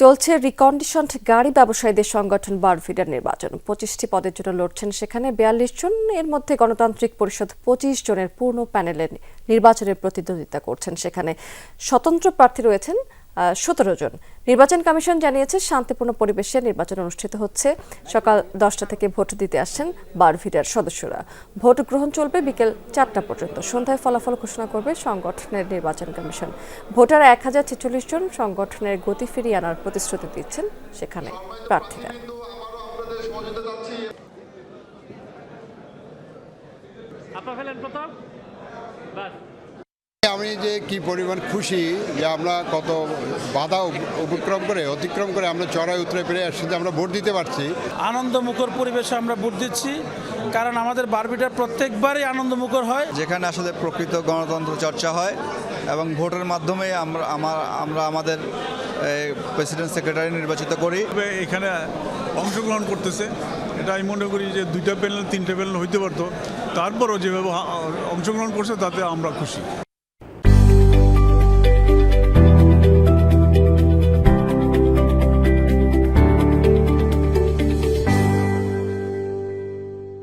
চলছে রিকন্ডিশনড গাড়ি ব্যবসায়ীদের সংগঠন বারফিডার নির্বাচন। পঁচিশটি পদের জন্য লড়ছেন সেখানে বিয়াল্লিশ জন। এর মধ্যে গণতান্ত্রিক পরিষদ পঁচিশ জনের পূর্ণ প্যানেলের নির্বাচনের প্রতিদ্বন্দ্বিতা করছেন সেখানে। স্বতন্ত্র প্রার্থী রয়েছেন সতেরো জন। নির্বাচন কমিশন জানিয়েছে, শান্তিপূর্ণ পরিবেশে নির্বাচন অনুষ্ঠিত হচ্ছে। সকাল দশটা থেকে ভোট দিতে আসছেন বারভিডার সদস্যরা। ভোট গ্রহণ চলবে বিকেল চারটা পর্যন্ত। সন্ধ্যায় ফলাফল ঘোষণা করবে সংগঠনের নির্বাচন কমিশন। ভোটার এক হাজার ছেচল্লিশ জন সংগঠনের গতি ফিরিয়ে আনার প্রতিশ্রুতি দিচ্ছেন সেখানে প্রার্থীরা। আপা ফেলেন প্রথম? বাস। আমি যে কি পরিমাণ খুশি যে আমরা কত বাধা উপক্রম করে অতিক্রম করে আমরা চড়াই উতরে পেরে যে আমরা ভোট দিতে পারছি। আনন্দমুখর পরিবেশে আমরা ভোট দিচ্ছি কারণ আমাদের বারবিটার প্রত্যেকবারই আনন্দমুখর হয়। যেখানে আসলে প্রকৃত গণতন্ত্র চর্চা হয় এবং ভোটের মাধ্যমে আমরা আমার আমরা আমাদের প্রেসিডেন্ট সেক্রেটারি নির্বাচিত করি। এখানে অংশগ্রহণ করতেছে। এটা আমি মনে করি যে দুইটা প্যানেল তিনটা প্যানেল হইতে পারতো। তারপরও যেভাবে অংশগ্রহণ করছে তাতে আমরা খুশি।